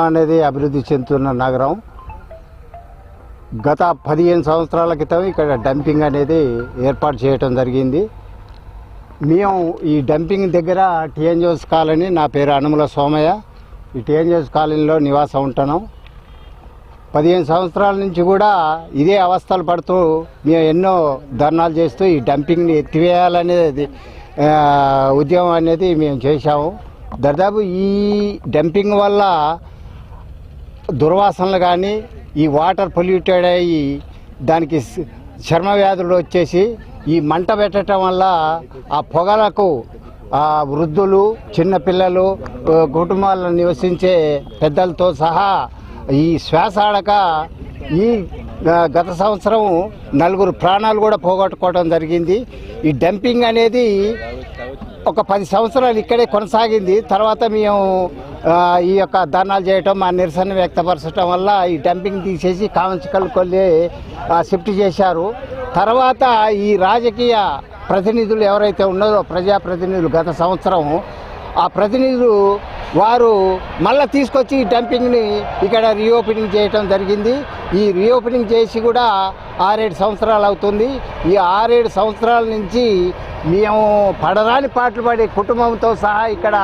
అనేది అభివృద్ధి చెందుతున్న నగరం. గత పదిహేను సంవత్సరాల క్రితం ఇక్కడ డంపింగ్ అనేది ఏర్పాటు చేయటం జరిగింది. మేము ఈ డంపింగ్ దగ్గర టిఎన్జిఓస్ కాలనీ నా పేరు అనుముల సోమయ్య. ఈ టిఎన్జిఓస్ కాలనీలో నివాసం ఉంటున్నాం. పదిహేను సంవత్సరాల నుంచి కూడా ఇదే అవస్థలు పడుతూ మేము ఎన్నో ధర్నాలు చేస్తూ ఈ డంపింగ్ని ఎత్తివేయాలనేది ఉద్యమం అనేది మేము చేశాము. దాదాపు ఈ డంపింగ్ వల్ల దుర్వాసనలు కానీ ఈ వాటర్ పొల్యూటెడ్ అయ్యి దానికి చర్మ వ్యాధులు వచ్చేసి ఈ మంట పెట్టడం వల్ల ఆ పొగలకు ఆ వృద్ధులు చిన్నపిల్లలు కుటుంబాలను నివసించే పెద్దలతో సహా ఈ శ్వాస ఆడక ఈ గత సంవత్సరం నలుగురు ప్రాణాలు కూడా పోగొట్టుకోవడం జరిగింది. ఈ డంపింగ్ అనేది ఒక పది సంవత్సరాలు ఇక్కడే కొనసాగింది. తర్వాత మేము ఈ యొక్క ధర్నాలు చేయటం మా నిరసన వ్యక్తపరచడం వల్ల ఈ డంపింగ్ తీసేసి కాంచకల్ కొల్లి షిఫ్ట్ చేశారు. తర్వాత ఈ రాజకీయ ప్రతినిధులు ఎవరైతే ఉన్నారో ప్రజాప్రతినిధులు గత సంవత్సరం ఆ ప్రతినిధులు వారు మళ్ళీ తీసుకొచ్చి ఈ డంపింగ్ని ఇక్కడ రీఓపెనింగ్ చేయటం జరిగింది. ఈ రీఓపెనింగ్ చేసి కూడా ఆరేడు సంవత్సరాలు అవుతుంది. ఈ ఆరేడు సంవత్సరాల నుంచి మేము పడరాని పాటలు పడే కుటుంబంతో సహా ఇక్కడ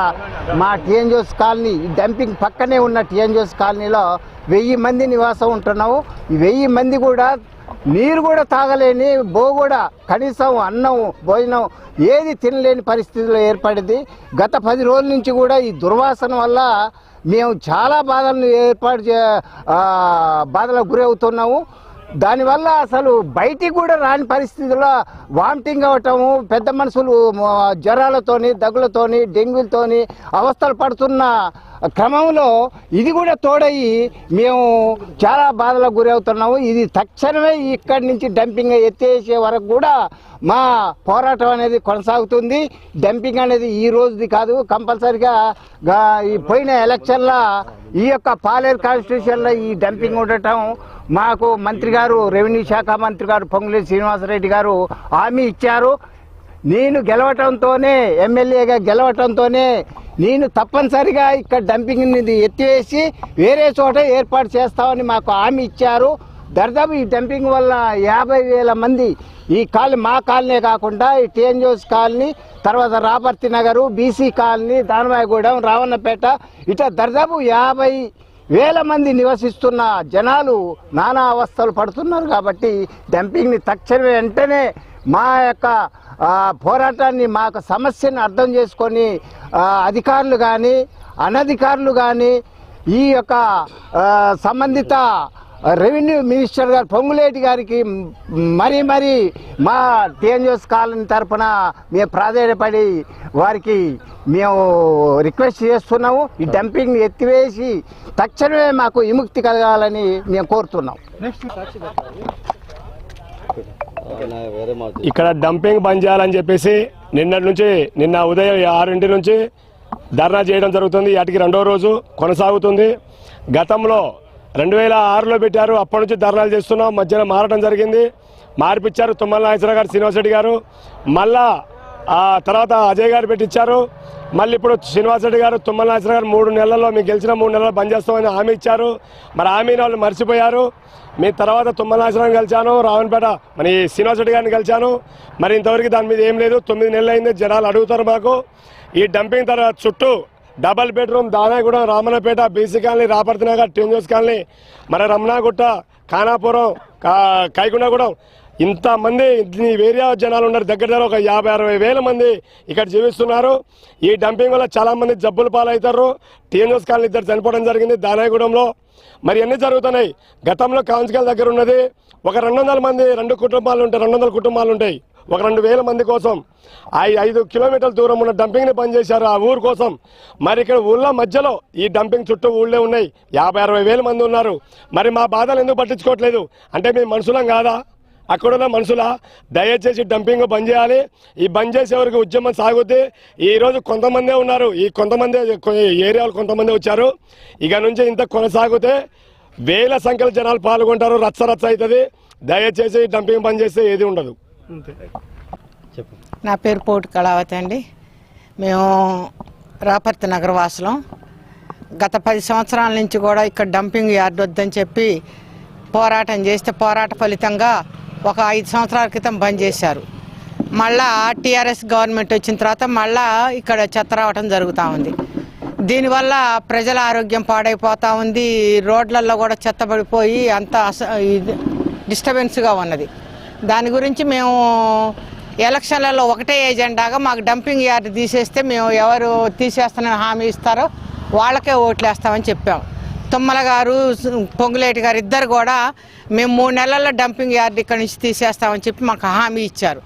మా టీఎన్జోస్ కాలనీ ఈ డంపింగ్ పక్కనే ఉన్న టీఎన్జోస్ కాలనీలో వెయ్యి మంది నివాసం ఉంటున్నాము. వెయ్యి మంది కూడా నీరు కూడా తాగలేని బో కూడా కనీసం అన్నం భోజనం ఏది తినలేని పరిస్థితిలో ఏర్పడింది. గత పది రోజుల నుంచి కూడా ఈ దుర్వాసన వల్ల మేము చాలా బాధలను ఏర్పాటు చే బాధలకు గురవుతున్నాము. దానివల్ల అసలు బయటికి కూడా రాని పరిస్థితుల్లో వామిటింగ్ అవ్వటము పెద్ద మనుషులు జ్వరాలతోని దగ్గులతోని డెంగ్యూలతోని అవస్థలు పడుతున్న క్రమంలో ఇది కూడా తోడయి మేము చాలా బాధలకు గురవుతున్నాము. ఇది తక్షణమే ఇక్కడి నుంచి డంపింగ్ ఎత్తేసే వరకు కూడా మా పోరాటం అనేది కొనసాగుతుంది. డంపింగ్ అనేది ఈ రోజుది కాదు కంపల్సరిగా ఈ పోయిన ఎలక్షన్లో ఈ యొక్క పాలేరు కాన్స్టిట్యూషన్లో ఈ డంపింగ్ ఉండటం మాకు మంత్రి గారు రెవెన్యూ శాఖ మంత్రి గారు పొంగులేటి శ్రీనివాసరెడ్డి గారు హామీ ఇచ్చారు. నేను గెలవటంతోనే ఎమ్మెల్యేగా గెలవటంతోనే నేను తప్పనిసరిగా ఇక్కడ డంపింగ్ ఎత్తివేసి వేరే చోట ఏర్పాటు చేస్తామని మాకు హామీ ఇచ్చారు. దర్దాపు ఈ డంపింగ్ వల్ల యాభై వేల మంది ఈ కాలనీ మా కాలనీ కాకుండా ఈ టీఎన్జోస్ కాలనీ తర్వాత రాపర్తి నగరు బీసీ కాలనీ దానవాయగూడెం రావణపేట ఇట్లా దర్దాపు యాభై వేల మంది నివసిస్తున్న జనాలు నానా అవస్థలు పడుతున్నారు కాబట్టి డంపింగ్ని తక్షణమే వెంటనే మా యొక్క పోరాటాన్ని మా యొక్క సమస్యను అర్థం చేసుకొని అధికారులు కానీ అనధికారులు కానీ ఈ యొక్క సంబంధిత రెవెన్యూ మినిస్టర్ గారు పొంగులేటి గారికి మరీ మరీ మా టీఎన్జిఓస్ కాలనీ తరఫున మేము ప్రాధాన్యపడి వారికి మేము రిక్వెస్ట్ చేస్తున్నాము. ఈ డంపింగ్ని ఎత్తివేసి తక్షణమే మాకు విముక్తి కలగాలని మేము కోరుతున్నాం. ఇక్కడ డంపింగ్ బంద్ చేయాలని చెప్పేసి నిన్నటి నుంచి నిన్న ఉదయం ఆరింటి నుంచి ధర్నా చేయడం జరుగుతుంది. వాటికి రెండో రోజు కొనసాగుతుంది. గతంలో రెండు వేల ఆరులో పెట్టారు. అప్పటి నుంచి ధర్నాలు చేస్తున్నాం. మధ్యన మారడం జరిగింది. మార్పిచ్చారు తుమ్మల నాగేశ్వర గారు శ్రీనివాసరెడ్డి గారు. మళ్ళా తర్వాత అజయ్ గారు పెట్టించారు మళ్ళీ ఇప్పుడు శ్రీనివాసరెడ్డి గారు తుమ్మల నాగేశ్వర గారు మూడు నెలల్లో మీకు గెలిచిన మూడు నెలలు బంద్ చేస్తామని హామీ ఇచ్చారు. మరి హామీని వాళ్ళు మర్చిపోయారు. మీ తర్వాత తుమ్మల నాగేశ్వరం కలిశాను రావణపేట మరి శ్రీనివాసరెడ్డి గారిని కలిశాను మరి ఇంతవరకు దాని మీద ఏం లేదు. తొమ్మిది నెలలు అయింది. జనాలు అడుగుతారు మాకు. ఈ డంపింగ్ తర్వాత చుట్టూ double bedroom Danagudem Ramannapet BC colony Raparthi Nagar టెంజోస్ colony మరి రమణాగుట్ట ఖానాపురం కా కైకుండగూడెం ఇంతమంది ఈ ఏరియా జనాలు ఉన్నారు దగ్గర దగ్గర ఒక యాభై అరవై వేల మంది ఇక్కడ జీవిస్తున్నారు. ఈ డంపింగ్ వల్ల చాలామంది జబ్బులు పాలవుతారు. టీఎన్ఎస్ కాలనీ ఇద్దరు చనిపోవడం జరిగింది దానాయగూడెంలో. మరి ఎన్ని జరుగుతున్నాయి? గతంలో కాంచకాల దగ్గర ఉన్నది. ఒక రెండు వందల మంది రెండు కుటుంబాలు ఉంటాయి రెండు వందల కుటుంబాలు ఉంటాయి. ఒక రెండు వేల మంది కోసం ఐదు కిలోమీటర్ల దూరం ఉన్న డంపింగ్ని బంద్ చేశారు ఆ ఊరు కోసం. మరి ఇక్కడ ఊళ్ళో మధ్యలో ఈ డంపింగ్ చుట్టూ ఊళ్ళే ఉన్నాయి. యాభై అరవై వేల మంది ఉన్నారు. మరి మా బాధలు ఎందుకు పట్టించుకోవట్లేదు? అంటే మేము మనుషులం కాదా? అక్కడున్న మనుషుల? దయచేసి డంపింగ్ బంద్ చేయాలి. ఈ బంద్ చేసే వరకు ఉద్యమం సాగుద్ది. ఈరోజు కొంతమందే ఉన్నారు. ఈ కొంతమంది ఏరియాలో కొంతమంది వచ్చారు. ఇక నుంచి ఇంత కొనసాగితే వేల సంఖ్యలో జనాలు పాల్గొంటారు. రచ్చ రచ్చ అవుతుంది. దయచేసి డంపింగ్ బంద్ చేస్తే ఏది ఉండదు. నా పేరు పోటు కళావతి అండి. మేము రాపర్తి నగర వాసులం. గత పది సంవత్సరాల నుంచి కూడా ఇక్కడ డంపింగ్ యార్డ్ వద్దని చెప్పి పోరాటం చేస్తే పోరాట ఫలితంగా ఒక ఐదు సంవత్సరాల క్రితం బంద్ చేశారు. మళ్ళా టీఆర్ఎస్ గవర్నమెంట్ వచ్చిన తర్వాత మళ్ళా ఇక్కడ చెత్త రావటం జరుగుతూ ఉంది. దీనివల్ల ప్రజల ఆరోగ్యం పాడైపోతూ ఉంది. రోడ్లలో కూడా చెత్త పడిపోయి అంత డిస్టర్బెన్స్గా ఉన్నది. దాని గురించి మేము ఎలక్షన్లలో ఒకటే ఏజెండాగా మాకు డంపింగ్ యార్డ్ తీసేస్తే మేము ఎవరు తీసేస్తానని హామీ ఇస్తారో వాళ్ళకే ఓట్లేస్తామని చెప్పాం. తుమ్మల గారు పొంగులేటి గారు ఇద్దరు కూడా మేము మూడు నెలల్లో డంపింగ్ యార్డ్ ఇక్కడ నుంచి తీసేస్తామని చెప్పి మాకు హామీ ఇచ్చారు.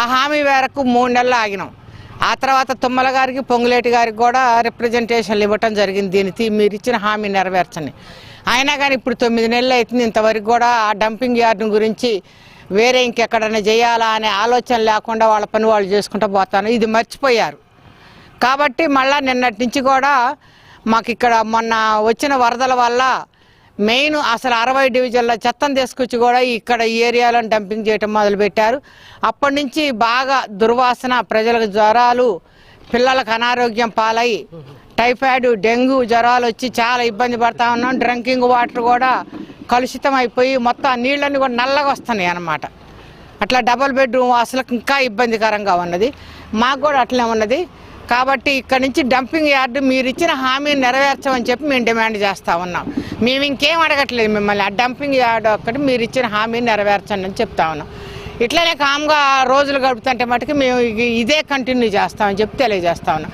ఆ హామీ మేరకు మూడు నెలలు ఆగినాం. ఆ తర్వాత తుమ్మల గారికి పొంగులేటి గారికి కూడా రిప్రజెంటేషన్లు ఇవ్వటం జరిగింది. దీనికి మీరు ఇచ్చిన హామీ నెరవేర్చండి అయినా కానీ ఇప్పుడు తొమ్మిది నెలలు అవుతుంది. ఇంతవరకు కూడా ఆ డంపింగ్ యార్డ్ గురించి వేరే ఇంకెక్కడైనా చేయాలా అనే ఆలోచన లేకుండా వాళ్ళ పని వాళ్ళు చేసుకుంటూ పోతాను. ఇది మర్చిపోయారు. కాబట్టి మళ్ళా నిన్నటి నుంచి కూడా మాకు ఇక్కడ మొన్న వచ్చిన వరదల వల్ల మెయిన్ అసలు అరవై డివిజన్ల చెత్తను తీసుకొచ్చి కూడా ఇక్కడ ఈ ఏరియాలో డంపింగ్ చేయటం మొదలుపెట్టారు. అప్పటి నుంచి బాగా దుర్వాసన ప్రజలకు జ్వరాలు పిల్లలకు అనారోగ్యం పాలై టైఫాయిడ్ డెంగ్యూ జ్వరాలు వచ్చి చాలా ఇబ్బంది పడతా ఉన్నాం. డ్రింకింగ్ వాటర్ కూడా కలుషితం అయిపోయి మొత్తం ఆ నీళ్ళన్నీ కూడా నల్లగా వస్తున్నాయి అన్నమాట. అట్లా డబుల్ బెడ్రూమ్ అసలు ఇంకా ఇబ్బందికరంగా ఉన్నది. మాకు కూడా అట్లనే ఉన్నది. కాబట్టి ఇక్కడ నుంచి డంపింగ్ యార్డు మీరు ఇచ్చిన హామీని నెరవేర్చమని చెప్పి మేము డిమాండ్ చేస్తూ ఉన్నాం. మేము ఇంకేం అడగట్లేదు మిమ్మల్ని. ఆ డంపింగ్ యార్డు ఒక్కటి మీరు ఇచ్చిన హామీని నెరవేర్చండి అని చెప్తా ఉన్నాం. ఇట్లనే కామ్గా రోజులు గడుపుతుంటే మటుకు మేము ఇదే కంటిన్యూ చేస్తామని చెప్పి తెలియజేస్తా ఉన్నాం.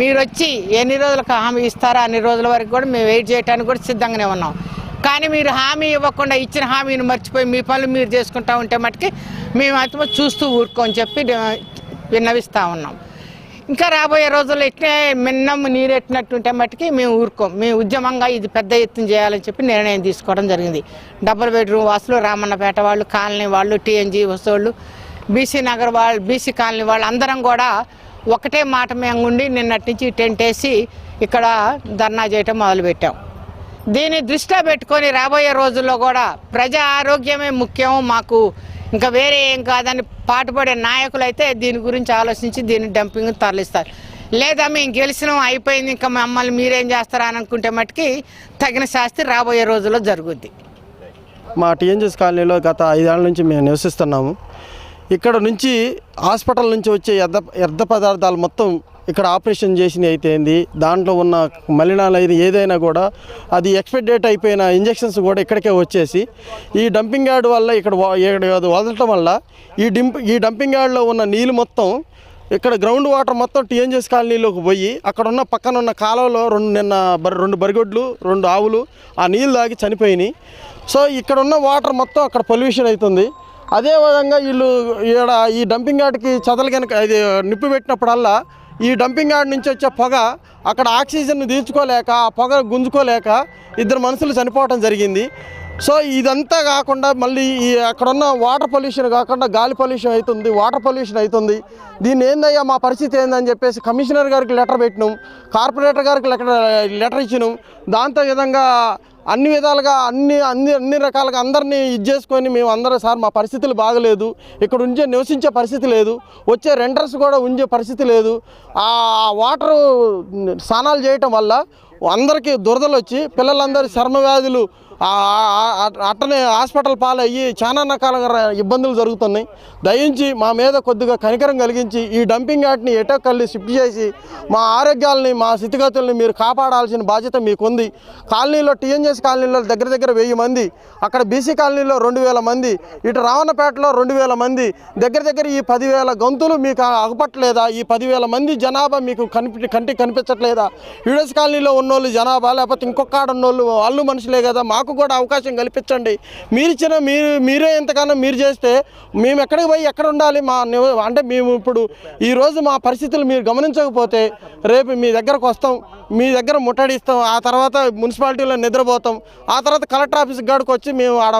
మీరు వచ్చి ఎన్ని రోజులకు హామీ ఇస్తారో అన్ని రోజుల వరకు కూడా మేము వెయిట్ చేయడానికి కూడా సిద్ధంగానే ఉన్నాం. కానీ మీరు హామీ ఇవ్వకుండా ఇచ్చిన హామీని మర్చిపోయి మీ పనులు మీరు చేసుకుంటా ఉంటే మటుకి మేము అయితే చూస్తూ ఊరుకోని చెప్పి విన్నవిస్తూ ఉన్నాం. ఇంకా రాబోయే రోజుల్లో ఇట్లే మిన్నం నీరెట్టినట్టుంటే మట్టుకి మేము ఊరుకోం. మేము ఉద్యమంగా ఇది పెద్ద ఎత్తున చేయాలని చెప్పి నిర్ణయం తీసుకోవడం జరిగింది. డబుల్ బెడ్రూమ్ వాసులు రామన్నపేట వాళ్ళు కాలనీ వాళ్ళు టీఎన్జీ వసోళ్ళు బీసీ నగర్ వాళ్ళు బీసీ కాలనీ వాళ్ళు అందరం కూడా ఒకటే మాట మేము ఉండి నిన్నటి నుంచి టెంట్ వేసి ఇక్కడ ధర్నా చేయటం మొదలుపెట్టాం. దీన్ని దృష్టిలో పెట్టుకొని రాబోయే రోజుల్లో కూడా ప్రజా ఆరోగ్యమే ముఖ్యం మాకు ఇంకా వేరే ఏం కాదని పాటుపడే నాయకులు అయితే దీని గురించి ఆలోచించి దీన్ని డంపింగ్ తరలిస్తారు. లేదా మేము గెలిచినాం అయిపోయింది ఇంకా మమ్మల్ని మీరేం చేస్తారా అని అనుకుంటే మట్టుకి తగిన శాస్తి రాబోయే రోజుల్లో జరుగుద్ది. మా టీఎన్జీఎస్ కాలనీలో గత ఐదేళ్ళ నుంచి మేము నివసిస్తున్నాము. ఇక్కడ నుంచి హాస్పిటల్ నుంచి వచ్చే వ్యర్థ వ్యర్థ పదార్థాలు మొత్తం ఇక్కడ ఆపరేషన్ చేసినవి అయితే ఏంది? దాంట్లో ఉన్న మలినాలు అయితే ఏదైనా కూడా అది ఎక్స్పైర్ డేట్ అయిపోయిన ఇంజెక్షన్స్ కూడా ఇక్కడికే వచ్చేసి ఈ డంపింగ్ యార్డ్ వల్ల ఇక్కడ ఇక్కడ వదలటం వల్ల ఈ డింప్ ఈ డంపింగ్ యార్డ్లో ఉన్న నీళ్ళు మొత్తం ఇక్కడ గ్రౌండ్ వాటర్ మొత్తం టీఎన్జెస్ కాలనీలోకి పోయి అక్కడ ఉన్న పక్కన ఉన్న కాలువలో రెండు నిన్న బరి రెండు బరిగొడ్లు రెండు ఆవులు ఆ నీళ్ళు తాగి చనిపోయినాయి. సో ఇక్కడ ఉన్న వాటర్ మొత్తం అక్కడ పొల్యూషన్ అవుతుంది. అదేవిధంగా వీళ్ళు ఈడ ఈ డంపింగ్ యార్డ్కి చదలు కనుక ఇది నిప్పు పెట్టినప్పుడల్లా ఈ డంపింగ్ యార్డ్ నుంచి వచ్చే పొగ అక్కడ ఆక్సిజన్ తీర్చుకోలేక ఆ పొగ గుంజుకోలేక ఇద్దరు మనుషులు చనిపోవడం జరిగింది. సో ఇదంతా కాకుండా మళ్ళీ ఈ అక్కడున్న వాటర్ పొల్యూషన్ కాకుండా గాలి పొల్యూషన్ అవుతుంది వాటర్ పొల్యూషన్ అవుతుంది దీన్ని ఏందయ్యా మా పరిస్థితి ఏందని చెప్పేసి కమిషనర్ గారికి లెటర్ పెట్టినాం కార్పొరేటర్ గారికి లెటర్ లెటర్ ఇచ్చినాం. దాంతో విధంగా అన్ని విధాలుగా అన్ని అన్ని అన్ని రకాలుగా అందరినీ ఇది చేసుకొని మేము అందరం సార్ మా పరిస్థితులు బాగలేదు. ఇక్కడ ఉంచే నివసించే పరిస్థితి లేదు. వచ్చే రెంటర్స్ కూడా ఉంచే పరిస్థితి లేదు. ఆ వాటరు స్నానాలు చేయటం వల్ల అందరికీ దురదలు వచ్చి పిల్లలందరి చర్మ వ్యాధులు అట్టనే హాస్పిటల్ పాలయ్యి చాలా రకాల ఇబ్బందులు జరుగుతున్నాయి. దయించి మా మీద కొద్దిగా కనికరం కలిగించి ఈ డంపింగ్ యార్డ్ని ఎటో కల్లి షిఫ్ట్ చేసి మా ఆరోగ్యాలని మా స్థితిగతుల్ని మీరు కాపాడాల్సిన బాధ్యత మీకుంది. కాలనీలో టీఎన్ఎస్ కాలనీలో దగ్గర దగ్గర వెయ్యి మంది అక్కడ బీసీ కాలనీలో రెండు వేల మంది ఇటు రావణపేటలో రెండు వేల మంది దగ్గర దగ్గర ఈ పదివేల గొంతులు మీకు అగపట్టలేదా? ఈ పదివేల మంది జనాభా మీకు కనిపి కంటికి కనిపించట్లేదా? యుఎస్ కాలనీలో ఉన్నోళ్ళు జనాభా లేకపోతే ఇంకొక ఆడ ఉన్నోళ్ళు వాళ్ళు మనుషులే కదా మాకు కూడా అవకాశం కల్పించండి. మీరు ఇచ్చిన మీరు మీరే ఎంతకన్నా మీరు చేస్తే మేము ఎక్కడికి పోయి ఎక్కడ ఉండాలి? మా అంటే మేము ఇప్పుడు ఈరోజు మా పరిస్థితులు మీరు గమనించకపోతే రేపు మీ దగ్గరకు వస్తాం. మీ దగ్గర ముట్టడిస్తాం. ఆ తర్వాత మున్సిపాలిటీలో నిద్రపోతాం. ఆ తర్వాత కలెక్టర్ ఆఫీస్ కాడికి వచ్చి మేము ఆడ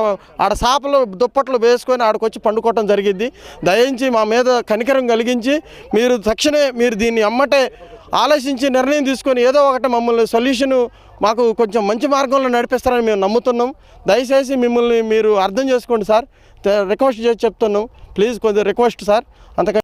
ఆడ సాపలు దుప్పట్లు వేసుకొని ఆడకొచ్చి వచ్చి పండుకోవటం జరిగింది. దయించి మా మీద కనికరం కలిగించి మీరు తక్షణమే మీరు దీన్ని అమ్మటే ఆలోచించి నిర్ణయం తీసుకొని ఏదో ఒకటి మమ్మల్ని సొల్యూషను మాకు కొంచెం మంచి మార్గంలో నడిపిస్తారని మేము నమ్ముతున్నాం. దయచేసి మిమ్మల్ని మీరు అర్థం చేసుకోండి సార్. రిక్వెస్ట్ చేసి చెప్తున్నాం. ప్లీజ్ కొద్దిగా రిక్వెస్ట్ సార్. అంతకంటే